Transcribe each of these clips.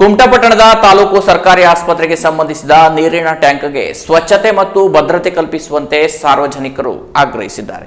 ಕುಮಟಾ ಪಟ್ಟಣದ ತಾಲೂಕು ಸರ್ಕಾರಿ ಆಸ್ಪತ್ರೆಗೆ ಸಂಬಂಧಿಸಿದ ನೀರಿನ ಟ್ಯಾಂಕ್ಗೆ ಸ್ವಚ್ಛತೆ ಮತ್ತು ಭದ್ರತೆ ಕಲ್ಪಿಸುವಂತೆ ಸಾರ್ವಜನಿಕರು ಆಗ್ರಹಿಸಿದ್ದಾರೆ.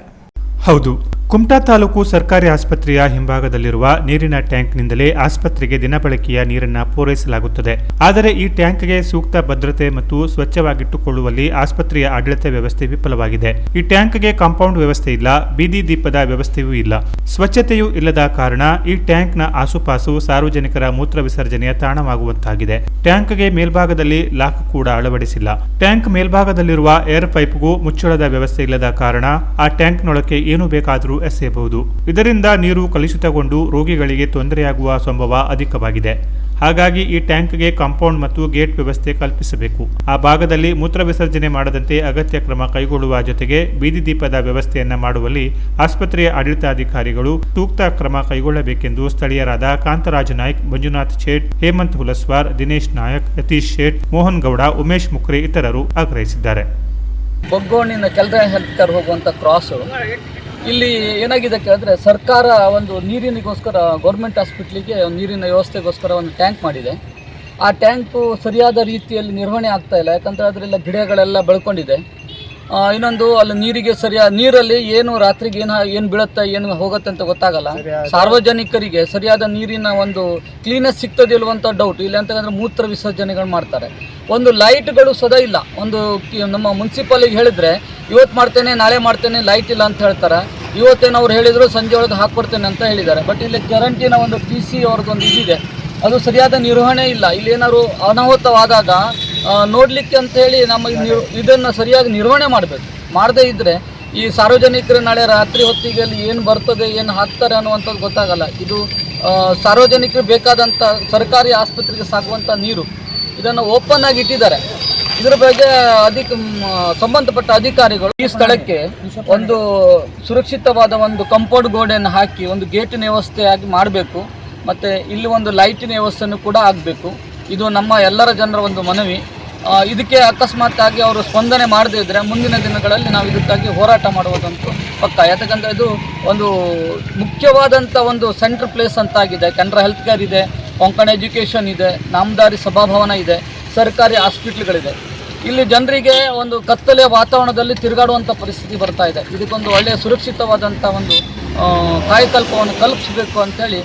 ಹೌದು. ಕುಮಟಾ ತಾಲೂಕು ಸರ್ಕಾರಿ ಆಸ್ಪತ್ರೆಯ ಹಿಂಭಾಗದಲ್ಲಿರುವ ನೀರಿನ ಟ್ಯಾಂಕ್ನಿಂದಲೇ ಆಸ್ಪತ್ರೆಗೆ ದಿನಬಳಕೆಯ ನೀರನ್ನು ಪೂರೈಸಲಾಗುತ್ತದೆ. ಆದರೆ ಈ ಟ್ಯಾಂಕ್ಗೆ ಸೂಕ್ತ ಭದ್ರತೆ ಮತ್ತು ಸ್ವಚ್ಛವಾಗಿಟ್ಟುಕೊಳ್ಳುವಲ್ಲಿ ಆಸ್ಪತ್ರೆಯ ಆಡಳಿತ ವ್ಯವಸ್ಥೆ ವಿಫಲವಾಗಿದೆ. ಈ ಟ್ಯಾಂಕ್ಗೆ ಕಾಂಪೌಂಡ್ ವ್ಯವಸ್ಥೆ ಇಲ್ಲ, ಬೀದಿ ದೀಪದ ವ್ಯವಸ್ಥೆಯೂ ಇಲ್ಲ. ಸ್ವಚ್ಛತೆಯೂ ಇಲ್ಲದ ಕಾರಣ ಈ ಟ್ಯಾಂಕ್ನ ಆಸುಪಾಸು ಸಾರ್ವಜನಿಕರ ಮೂತ್ರ ವಿಸರ್ಜನೆಯ ತಾಣವಾಗುವಂತಾಗಿದೆ. ಟ್ಯಾಂಕ್ಗೆ ಮೇಲ್ಭಾಗದಲ್ಲಿ ಲಾಕ್ ಕೂಡ ಅಳವಡಿಸಿಲ್ಲ. ಟ್ಯಾಂಕ್ ಮೇಲ್ಭಾಗದಲ್ಲಿರುವ ಏರ್ ಪೈಪ್ಗೂ ಮುಚ್ಚಳದ ವ್ಯವಸ್ಥೆ ಇಲ್ಲದ ಕಾರಣ ಆ ಟ್ಯಾಂಕ್ನೊಳಕ್ಕೆ ಏನು ಬೇಕಾದರೂ ಎಸೆಯಬಹುದು. ಇದರಿಂದ ನೀರು ಕಲುಷಿತಗೊಂಡು ರೋಗಿಗಳಿಗೆ ತೊಂದರೆಯಾಗುವ ಸಂಭವ ಅಧಿಕವಾಗಿದೆ. ಹಾಗಾಗಿ ಈ ಟ್ಯಾಂಕ್ಗೆ ಕಾಂಪೌಂಡ್ ಮತ್ತು ಗೇಟ್ ವ್ಯವಸ್ಥೆ ಕಲ್ಪಿಸಬೇಕು. ಆ ಭಾಗದಲ್ಲಿ ಮೂತ್ರ ವಿಸರ್ಜನೆ ಮಾಡದಂತೆ ಅಗತ್ಯ ಕ್ರಮ ಕೈಗೊಳ್ಳುವ ಜೊತೆಗೆ ಬೀದಿ ದೀಪದ ವ್ಯವಸ್ಥೆಯನ್ನು ಮಾಡುವಲ್ಲಿ ಆಸ್ಪತ್ರೆಯ ಆಡಳಿತಾಧಿಕಾರಿಗಳು ಸೂಕ್ತ ಕ್ರಮ ಕೈಗೊಳ್ಳಬೇಕೆಂದು ಸ್ಥಳೀಯರಾದ ಕಾಂತರಾಜ್ ನಾಯ್ಕ್, ಮಂಜುನಾಥ್ ಶೇಟ್, ಹೇಮಂತ್ ಹುಲಸ್ವಾರ್, ದಿನೇಶ್ ನಾಯಕ್, ಯತೀಶ್ ಶೇಟ್, ಮೋಹನ್ ಗೌಡ, ಉಮೇಶ್ ಮುಖ್ರೆ ಇತರರು ಆಗ್ರಹಿಸಿದ್ದಾರೆ. ಬೊಗ್ಗೋಣಿನ ಕೇರ್ ಹೋಗುವಂಥ ಕ್ರಾಸು ಇಲ್ಲಿ ಏನಾಗಿದೆ ಕೇಳಿದ್ರೆ ಸರ್ಕಾರ ಒಂದು ನೀರಿನಿಗೋಸ್ಕರ ಗೌರ್ಮೆಂಟ್ ಹಾಸ್ಪಿಟ್ಲಿಗೆ ಒಂದು ನೀರಿನ ವ್ಯವಸ್ಥೆಗೋಸ್ಕರ ಒಂದು ಟ್ಯಾಂಕ್ ಮಾಡಿದೆ. ಆ ಟ್ಯಾಂಕು ಸರಿಯಾದ ರೀತಿಯಲ್ಲಿ ನಿರ್ವಹಣೆ ಆಗ್ತಾ ಇಲ್ಲ ಯಾಕಂದರೆ ಅದರಲ್ಲ ಗಿಡಗಳೆಲ್ಲ ಬೆಳ್ಕೊಂಡಿದೆ. ಇನ್ನೊಂದು ಅಲ್ಲಿ ನೀರಿಗೆ ಸರಿಯಾದ ನೀರಲ್ಲಿ ಏನು ರಾತ್ರಿಗೆ ಏನು ಏನು ಬೀಳುತ್ತೆ ಏನು ಹೋಗುತ್ತೆ ಅಂತ ಗೊತ್ತಾಗಲ್ಲ. ಸಾರ್ವಜನಿಕರಿಗೆ ಸರಿಯಾದ ನೀರಿನ ಒಂದು ಕ್ಲೀನಸ್ ಸಿಗ್ತದೆ ಅಂತ ಡೌಟ್ ಇಲ್ಲ ಅಂತಂದ್ರೆ ಮೂತ್ರ ವಿಸರ್ಜನೆಗಳು ಮಾಡ್ತಾರೆ. ಒಂದು ಲೈಟ್ಗಳು ಸದಾ ಇಲ್ಲ. ಒಂದು ನಮ್ಮ ಮುನ್ಸಿಪಾಲಿಗೆ ಹೇಳಿದ್ರೆ ಇವತ್ತು ಮಾಡ್ತೇನೆ, ನಾಳೆ ಮಾಡ್ತೇನೆ ಲೈಟ್ ಇಲ್ಲ ಅಂತ ಹೇಳ್ತಾರೆ. ಇವತ್ತೇನು ಅವ್ರು ಹೇಳಿದ್ರು, ಸಂಜೆ ಒಳಗೆ ಹಾಕ್ಕೊಡ್ತೇನೆ ಅಂತ ಹೇಳಿದ್ದಾರೆ. ಬಟ್ ಇಲ್ಲಿ ಕರೆಂಟಿನ ಒಂದು ಪಿ ಸಿ ಅವ್ರದ್ದೊಂದು ಇದಿದೆ. ಅದು ಸರಿಯಾದ ನಿರ್ವಹಣೆ ಇಲ್ಲ. ಇಲ್ಲಿ ಏನಾದ್ರು ಅನಾಹುತವಾದಾಗ ನೋಡಲಿಕ್ಕೆ ಅಂತ ಹೇಳಿ ನಮ್ಮ ಇದನ್ನ ಸರಿಯಾಗಿ ನಿರ್ವಹಣೆ ಮಾಡಬೇಕು. ಮಾಡದೇ ಇದ್ದರೆ ಈ ಸಾರ್ವಜನಿಕರು ನಾಳೆ ರಾತ್ರಿ ಹೊತ್ತಿಗೆ ಅಲ್ಲಿ ಏನು ಬರ್ತದೆ, ಏನು ಹಾಕ್ತಾರೆ ಅನ್ನುವಂಥದ್ದು ಗೊತ್ತಾಗಲ್ಲ. ಇದು ಸಾರ್ವಜನಿಕರು ಬೇಕಾದಂಥ ಸರ್ಕಾರಿ ಆಸ್ಪತ್ರೆಗೆ ಸಾಗುವಂಥ ನೀರು. ಇದನ್ನು ಓಪನ್ ಆಗಿ ಇಟ್ಟಿದ್ದಾರೆ. ಇದರ ಬಗ್ಗೆ ಅಧಿಕ ಸಂಬಂಧಪಟ್ಟ ಅಧಿಕಾರಿಗಳು ಈ ಸ್ಥಳಕ್ಕೆ ಒಂದು ಸುರಕ್ಷಿತವಾದ ಒಂದು ಕಂಪೌಂಡ್ ಗೋಡೆಯನ್ನು ಹಾಕಿ ಒಂದು ಗೇಟಿನ ವ್ಯವಸ್ಥೆಯಾಗಿ ಮಾಡಬೇಕು. ಮತ್ತು ಇಲ್ಲಿ ಒಂದು ಲೈಟಿನ ವ್ಯವಸ್ಥೆಯನ್ನು ಕೂಡ ಆಗಬೇಕು. ಇದು ನಮ್ಮ ಎಲ್ಲರ ಜನರ ಒಂದು ಮನವಿ. ಇದಕ್ಕೆ ಅಕಸ್ಮಾತ್ ಆಗಿ ಅವರು ಸ್ಪಂದನೆ ಮಾಡದೇ ಇದ್ದರೆ ಮುಂದಿನ ದಿನಗಳಲ್ಲಿ ನಾವು ಇದಕ್ಕಾಗಿ ಹೋರಾಟ ಮಾಡುವುದಂತೂ ಪಕ್ಕ. ಯಾಕಂದರೆ ಇದು ಒಂದು ಮುಖ್ಯವಾದಂಥ ಒಂದು ಸೆಂಟ್ರ್ ಪ್ಲೇಸ್ ಅಂತ ಆಗಿದೆ ಕೆನರಾ ಹೆಲ್ತ್ ಕೇರ್ ಇದೆ ಕೊಂಕಣ ಎಜುಕೇಷನ್ ಇದೆ ನಾಮದಾರಿ ಸಭಾಭವನ ಇದೆ. ಸರ್ಕಾರಿ ಹಾಸ್ಪಿಟ್ಲ್ಗಳಿದೆ. ಇಲ್ಲಿ ಜನರಿಗೆ ಒಂದು ಕತ್ತಲೆಯ ವಾತಾವರಣದಲ್ಲಿ ತಿರುಗಾಡುವಂಥ ಪರಿಸ್ಥಿತಿ ಬರ್ತಾ ಇದೆ. ಇದಕ್ಕೊಂದು ಒಳ್ಳೆಯ ಸುರಕ್ಷಿತವಾದಂಥ ಒಂದು ಕಾಯಕಲ್ಪವನ್ನು ಕಲ್ಪಿಸಬೇಕು ಅಂತೇಳಿ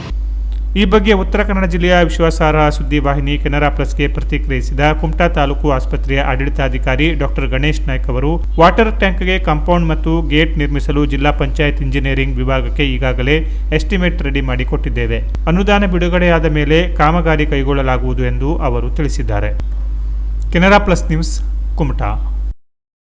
ಈ ಬಗ್ಗೆ ಉತ್ತರ ಕನ್ನಡ ಜಿಲ್ಲೆಯ ವಿಶ್ವಾಸಾರ್ಹ ಸುದ್ದಿವಾಹಿನಿ ಕೆನರಾ ಪ್ಲಸ್ಗೆ ಪ್ರತಿಕ್ರಿಯಿಸಿದ ಕುಮಟಾ ತಾಲೂಕು ಆಸ್ಪತ್ರೆಯ ಆಡಳಿತಾಧಿಕಾರಿ ಡಾಕ್ಟರ್ ಗಣೇಶ್ ನಾಯ್ಕ ಅವರು, ವಾಟರ್ ಟ್ಯಾಂಕ್ಗೆ ಕಾಂಪೌಂಡ್ ಮತ್ತು ಗೇಟ್ ನಿರ್ಮಿಸಲು ಜಿಲ್ಲಾ ಪಂಚಾಯತ್ ಇಂಜಿನಿಯರಿಂಗ್ ವಿಭಾಗಕ್ಕೆ ಈಗಾಗಲೇ ಎಸ್ಟಿಮೇಟ್ ರೆಡಿ ಮಾಡಿಕೊಟ್ಟಿದ್ದೇವೆ ಅನುದಾನ ಬಿಡುಗಡೆಯಾದ ಮೇಲೆ ಕಾಮಗಾರಿ ಕೈಗೊಳ್ಳಲಾಗುವುದು ಎಂದು ಅವರು ತಿಳಿಸಿದ್ದಾರೆ. Canara plus news Kumta.